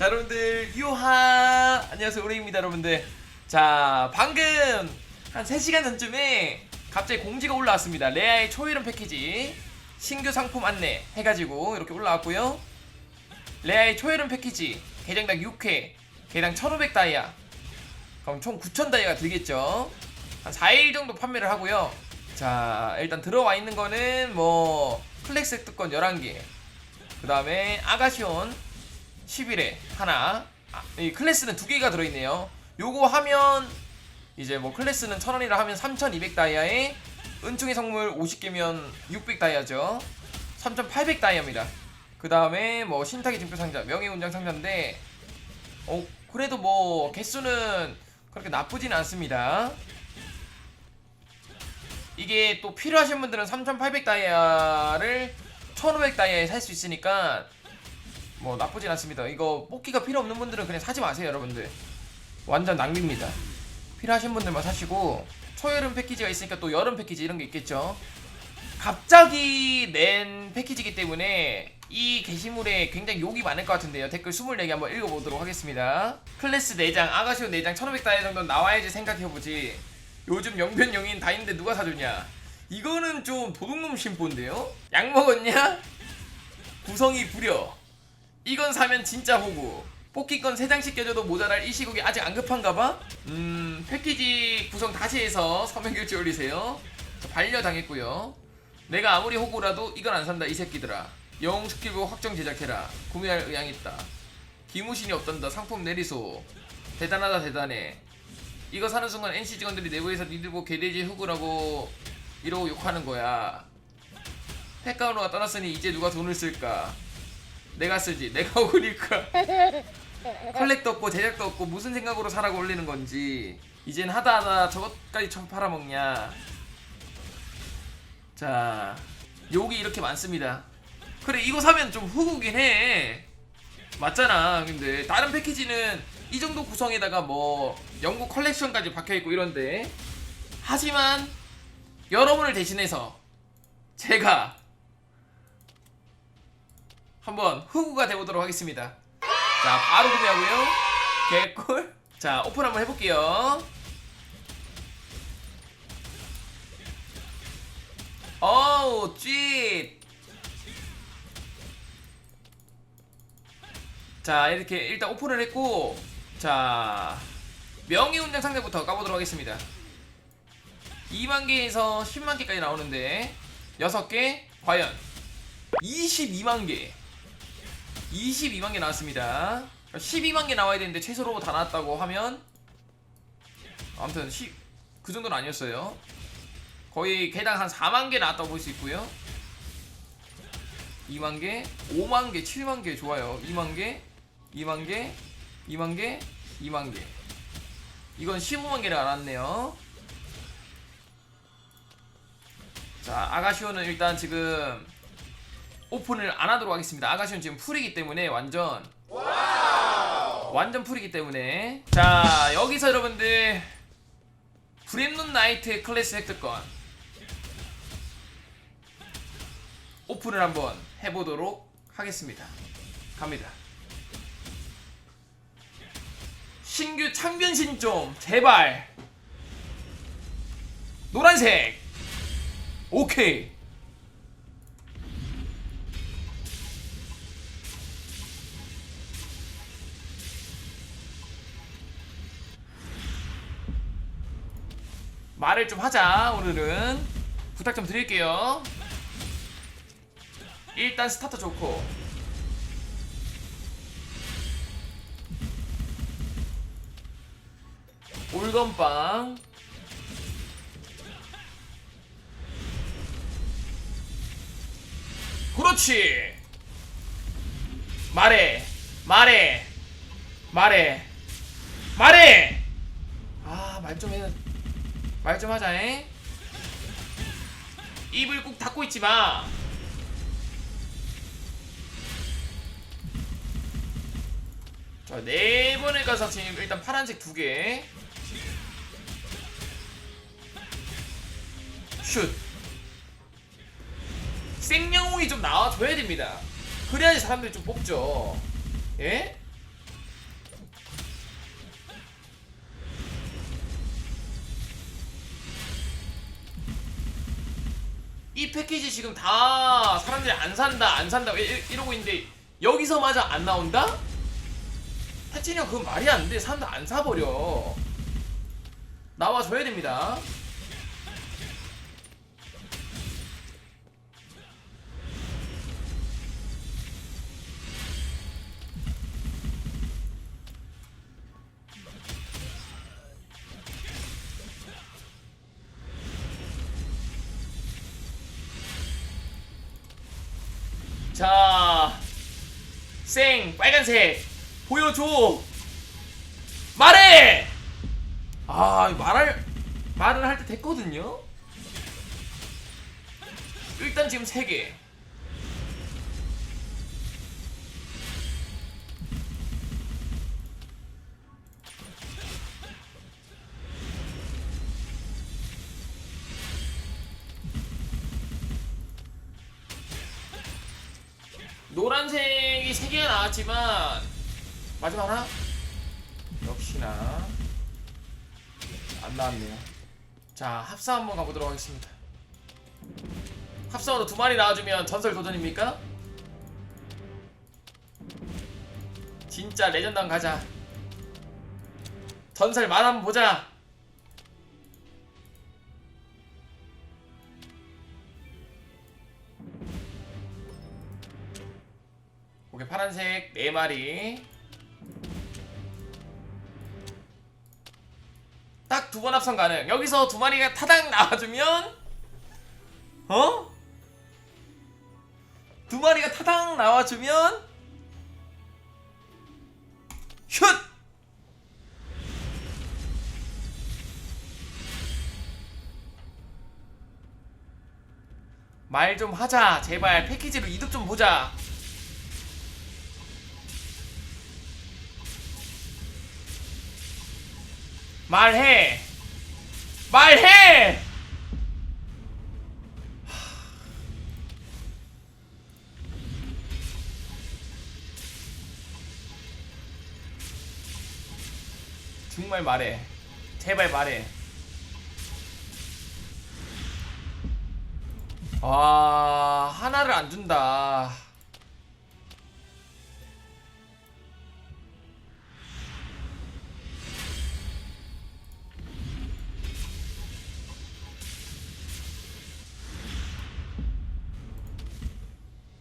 자 여러분들 유하! 안녕하세요 오레입니다 여러분들. 자 방금 한 3시간 전쯤에 갑자기 공지가 올라왔습니다. 레아의 초이름 패키지. 신규 상품 안내 해가지고 이렇게 올라왔고요. 레아의 초이름 패키지. 개장당 6회 개당 1500 다이아. 그럼 총 9000 다이아가 들겠죠? 한 4일 정도 판매를 하고요. 자 일단 들어와 있는 거는 뭐 플렉스 획득권 11개. 그 다음에 아가시온 10일에 하나. 아, 이 클래스는 두 개가 들어있네요. 요거 하면 이제 뭐 클래스는 1000원이라 하면 3200 다이아에 은총의 선물 50개면 600 다이아죠. 3800 다이아입니다. 그 다음에 뭐 신탁의 증표 상자 명예훈장 상자인데 어 그래도 뭐 개수는 그렇게 나쁘진 않습니다. 이게 또 필요하신 분들은 3800 다이아를 1500 다이아에 살 수 있으니까 뭐 나쁘진 않습니다. 이거 뽑기가 필요 없는 분들은 그냥 사지 마세요, 여러분들. 완전 낭비입니다. 필요하신 분들만 사시고 초여름 패키지가 있으니까 또 여름 패키지 이런 게 있겠죠. 갑자기 낸 패키지이기 때문에 이 게시물에 굉장히 욕이 많을 것 같은데요. 댓글 24개 한번 읽어보도록 하겠습니다. 클래스 4장, 아가시오 4장, 1500 다이아 정도 나와야지 생각해보지. 요즘 영변 영인 다 있는데 누가 사주냐? 이거는 좀 도둑놈 심보인데요? 약 먹었냐? 구성이 부려. 이건 사면 진짜 호구. 뽑기권 3장씩 껴줘도 모자랄 이 시국이 아직 안 급한가봐? 음, 패키지 구성 다시 해서 서면 결제 올리세요. 저 반려당했고요. 내가 아무리 호구라도 이건 안 산다 이 새끼들아. 영웅 스킬북 확정 제작해라. 구매할 의향 있다. 기무신이 없단다. 상품 내리소. 대단하다 대단해. 이거 사는 순간 NC 직원들이 내부에서 니들 보고 개돼지 호구라고 이러고 욕하는 거야. 팩가운로가 떠났으니 이제 누가 돈을 쓸까? 내가 쓰지. 내가 오니까. 컬렉도 없고 제작도 없고 무슨 생각으로 사라고 올리는 건지. 이젠 하다 하다 저것까지 처음 팔아먹냐. 자, 욕이 이렇게 많습니다. 그래 이거 사면 좀 후구긴 해. 맞잖아. 근데 다른 패키지는 이 정도 구성에다가 뭐 영국 컬렉션까지 박혀 있고 이런데 하지만 여러분을 대신해서 제가 한번 후구가 돼보도록 하겠습니다. 자, 바로 구매하고요. 개꿀. 자, 오픈 한번 해볼게요. 어우, 쥐. 자, 이렇게 일단 오픈을 했고, 자, 명예훈장 상자부터 까보도록 하겠습니다. 2만 개에서 10만 개까지 나오는데 6개 과연 22만 개 22만 개 나왔습니다. 12만 개 나와야 되는데 최소로 다 나왔다고 하면 아무튼 10, 그 정도는 아니었어요. 거의 개당 한 4만 개 나왔다고 볼 수 있고요. 2만 개, 5만 개, 7만 개 좋아요. 2만 개, 2만 개, 2만 개, 2만 개. 이건 15만 개를 알았네요. 자 아가시오는 일단 지금 오픈을 안 하도록 하겠습니다. 아가시오는 지금 풀이기 때문에 완전 완전 풀이기 때문에. 자 여기서 여러분들 브렘눈 나이트 클래스 획득권. 오픈을 한번 해보도록 하겠습니다. 갑니다. 신규 창변신 좀 제발. 노란색. 오케이. 말을 좀 하자 오늘은 부탁 좀 드릴게요 일단 스타트 좋고 올건빵 그렇지. 말해, 말해, 말해, 말해. 아, 말 좀 해. 말 좀 하자, 에? 입을 꾹 닫고 있지 마. 자, 네 번을 가서 지금 일단 파란색 두 개. 슛. 생영웅이 좀 나와줘야 됩니다. 그래야지 사람들이 좀 뽑죠. 예? 이 패키지 지금 다 사람들이 안 산다 안 산다 이- 이러고 있는데 여기서마저 안 나온다? 태진이 형 그건 말이 안 돼. 사람들 안 사버려. 나와줘야 됩니다. 생 빨간색 보여줘. 말해. 아 말할 말을 할 때 됐거든요. 일단 지금 세 개. 노란색이 세 개가 나왔지만 마지막 하나 역시나 안 나왔네요. 자 합사 한번 가보도록 하겠습니다. 합사으로 두 마리 나와주면 전설 도전입니까? 진짜 레전드 한 가자. 전설 만 한번 보자. 오케이 파란색 네 마리. 딱 두 번 합성 가능. 여기서 두 마리가 타당 나와주면 어? 두 마리가 타당 나와주면 슛! 말 좀 하자 제발 패키지로 이득 좀 보자 말해. 말해! 정말 말해. 제발 말해. 와 하나를 안 준다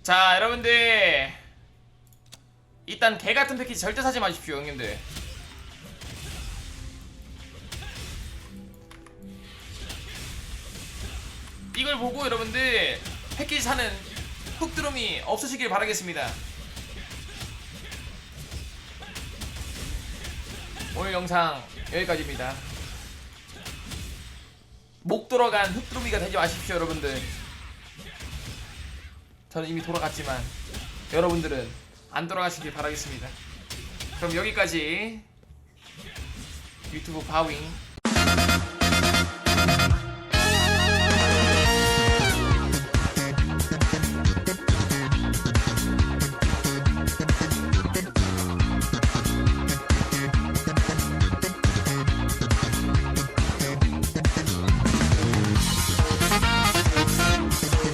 자 여러분들. 일단 개 같은 패키지 절대 사지 마십시오 형님들. 이걸 보고 여러분들 패키지 사는 훅드롬이 없으시길 바라겠습니다. 오늘 영상 여기까지입니다. 목 돌아간 흑드롬이가 되지 마십시오 여러분들 저는 이미 돌아갔지만 여러분들은 안 돌아가시길 바라겠습니다. 그럼 여기까지 유튜브 바윙